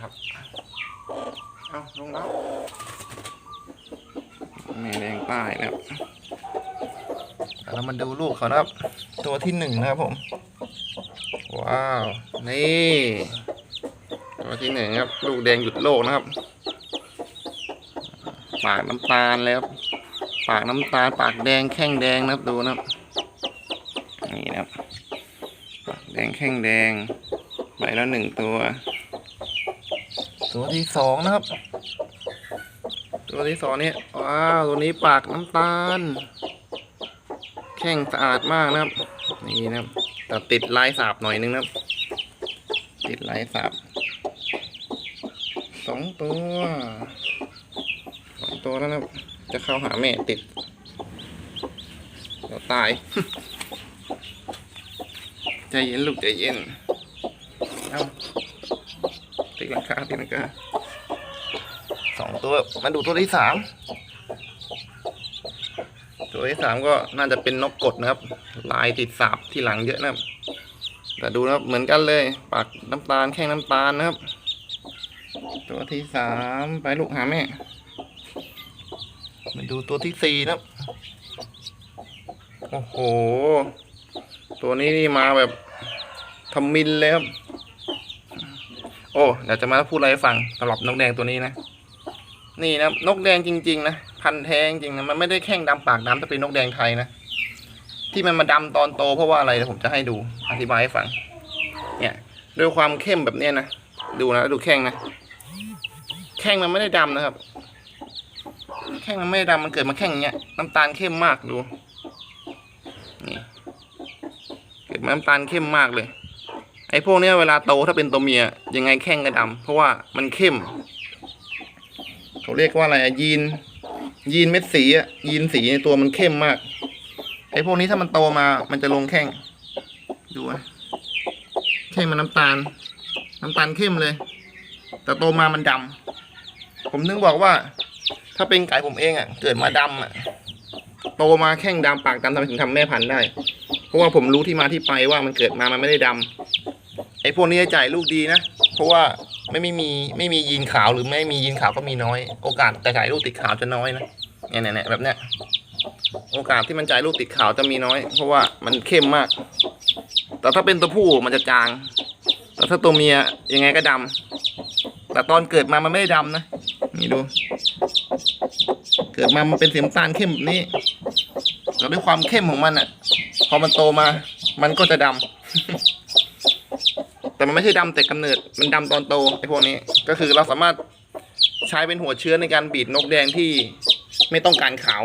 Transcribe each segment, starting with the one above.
ครับ เอาลงแล้วแม่แดงใต้นะครับเรามาดูลูกเขานะครับ ตัวที่หนึ่งนะครับผม ว้าว นี่ ตัวที่หนึ่งครับ ลูกแดงหยุดโลกนะครับ ปากน้ำตาลแล้วปากน้ำตาลปากแดงแข้งแดงนะครับดูนะครับนี่นะครับ ปากแดงแข้งแดงไปแล้วหนึ่งตัว ตัวที่สองนะครับ ตัวที่สองนี่ว้าวตัวนี้ปากน้ำตาล แข้งสะอาดมากนะครับ นี่นะครับแต่ติดลายสาบหน่อยนึงนะครับ ติดลายสาบสองตัวสองตัวแล้วนะครับ จะเข้าหาแม่ติดเดี๋ยวตายใจเย็นลูกใจเย็นเอา ตีลังกาตีลังกาสองตัวมาดูตัวที่สามตัวที่สามก็น่าจะเป็นนกกดนะครับ ลายติดสาบที่หลังเยอะนะครับแต่ดูนะครับเหมือนกันเลยปากน้ำตาลแข้งน้ำตาลนะครับ ตัวที่สามไปลูกหาแม่มาดูตัวที่สี่นะครับโอ้โห ตัวนี้นี่มาแบบทำมินเลยครับ อ้เดี๋ยวจะมาพูดอะไรให้ฟังสำหรับนกแดงตัวนี้นะ นี่นะนกแดงจริง ๆ นะพันแท้จริงนะมันไม่ได้แข้งดำปากดำแต่เป็นนกแดงไทยนะที่มันมาดำตอนโตเพราะว่าอะไรเดี๋ยวผมจะให้ดูอธิบายให้ฟัง เนี่ยด้วยความเข้มแบบเนี้ยนะดูนะดูแข้งนะแข้งมันไม่ได้ดำนะครับ แข้งมันไม่ได้ดำมันเกิดมาแข้งอย่างเงี้ยน้ำตาลเข้มมากดูนี่เกิดมาน้ำตาลเข้มมากเลย ไอ้พวกเนี้ยเวลาโตถ้าเป็นตัวเมียยังไงแข้งก็ดำเพราะว่ามันเข้ม เขาเรียกว่าอะไรอะยีน ยีนเม็ดสีอะยีนสีในตัวมันเข้มมาก ไอ้พวกนี้ถ้ามันโตมา มันจะลงแข้ง ดูอะแข้งมันน้ำตาล น้ำตาลเข้มเลย แต่โตมามันดำผมนึกบอกว่า ถ้าเป็นไก่ผมเองอะเกิดมาดำอะโตมาแข้งดำปากดำทำไมถึงทำแม่พันธุ์ได้ เพราะว่าผมรู้ที่มาที่ไปว่ามันเกิดมามันไม่ได้ดำ อ้พวกนี้จะจ่ายลูกดีนะ เพราะว่าไม่ไม่มีไม่มียีนขาวหรือไม่มียีนขาวก็มีน้อย โอกาสจะจ่ายลูกติดขาวจะน้อยนะเนี่ยเนี่ยแบบเนี้ยโอกาสที่มันจ่ายลูกติดขาวจะมีน้อย เพราะว่ามันเข้มมาก แต่ถ้าเป็นตัวผู้มันจะจาง แต่ถ้าตัวเมียยังไงก็ดำแต่ตอนเกิดมามันไม่ได้ดำนะนี่ดู เกิดมามันเป็นสีน้ำตาลเข้มแบบนี้แต่ด้วยความเข้มของมันอะ พอมันโตมา มันก็จะดำ แต่มันไม่ใช่ดำแต่กำเนิด มันดำตอนโตไอ้พวกนี้ ก็คือเราสามารถใช้เป็นหัวเชื้อในการบีดนกแดงที่ไม่ต้องการขาว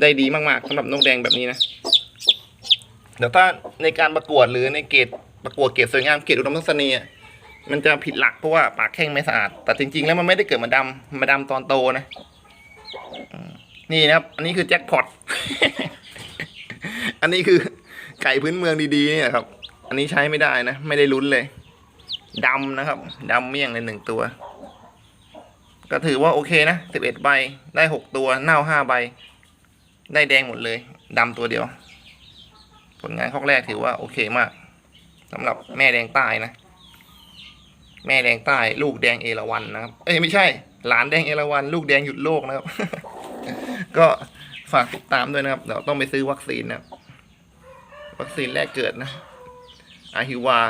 ได้ดีมากๆสำหรับนกแดงแบบนี้นะเดี๋ยวถ้าในการประกวดหรือในเกรดประกวดเกรดสวยงามเกรดอุดมทัศนีย์อะมันจะผิดหลักเพราะว่าปากแข้งไม่สะอาด แต่จริง ๆ แล้วมันไม่ได้เกิดมาดำมาดำตอนโตนะนี่นะครับ อันนี้คือแจ็คพอต อันนี้คือไก่พื้นเมืองดีๆเนี่ยครับ อันนี้ใช้ไม่ได้นะ ไม่ได้ลุ้นเลยดำนะครับดำเมี่ยงเลยหนึ่งตัว ก็ถือว่าโอเคนะสิบเอ็ดใบได้หกตัวเน่าห้าใบ ได้แดงหมดเลยดำตัวเดียว ผลงานข้อแรกถือว่าโอเคมากสำหรับแม่แดงใต้นะ แม่แดงใต้ ลูกแดงเอราวันนะครับ เอ้ยไม่ใช่ หลานแดงเอราวัน ลูกแดงหยุดโลกนะครับ ก็ฝากติดตามด้วยนะครับเดี๋ยวต้องไปซื้อวัคซีนนะวัคซีนแรกเกิดนะ อาฮิวา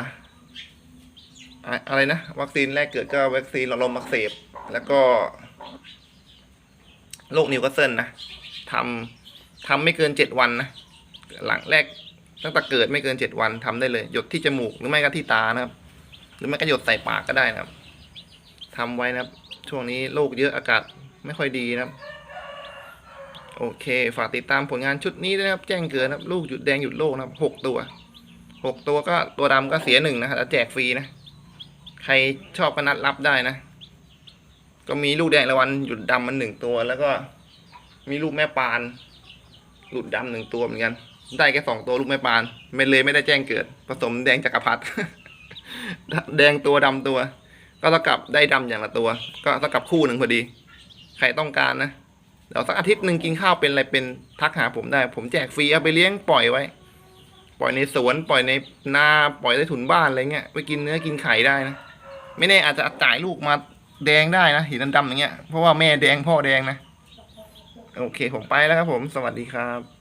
อะอะไรนะ วัคซีนแรกเกิดก็วัคซีนหลอดลมอักเสบ แล้วก็โรคนิวคาสเซิลนะทำทำไม่เกินเจ็ดวันนะ หลังแรกตั้งแต่เกิดไม่เกินเจ็ดวันทำได้เลย หยดที่จมูกหรือไม่ก็ที่ตานะครับ หรือไม่ก็หยดใส่ปากก็ได้นะครับทำไว้นะครับ ช่วงนี้โรคเยอะอากาศไม่ค่อยดีนะครับ โอเค ฝากติดตามผลงานชุดนี้ด้วยนะครับ แจ้งเกิดนะครับ ลูกหยุดแดงหยุดโลกนะครับหกตัว หกตัวก็ตัวดำก็เสียหนึ่งนะครับแล้วแจกฟรีนะ ใครชอบก็นัดรับได้นะ ก็มีลูกแดงละวันหยุดดำมันหนึ่งตัว แล้วก็มีลูกแม่ปาน หลุดดำหนึ่งตัวเหมือนกัน ได้แค่สองตัวลูกแม่ปาน ไม่เลยไม่ได้แจ้งเกิด ผสมแดงจักรพรรดิแดงตัวดำตัว ก็เท่ากับได้ดำอย่างละตัว ก็เท่ากับคู่หนึ่งพอดี ใครต้องการนะเดี๋ยวสักอาทิตย์หนึ่งกินข้าวเป็นอะไรเป็นทักหาผมได้ ผมแจกฟรีเอาไปเลี้ยงปล่อยไว้ ปล่อยในสวนปล่อยในนาปล่อยในถุนบ้านอะไรเงี้ยไปกินเนื้อกินไข่ได้นะไม่แน่อาจจะจ่ายลูกมาแดงได้นะหินดำๆอย่างเงี้ยเพราะว่าแม่แดงพ่อแดงนะ โอเคผมไปแล้วครับผมสวัสดีครับ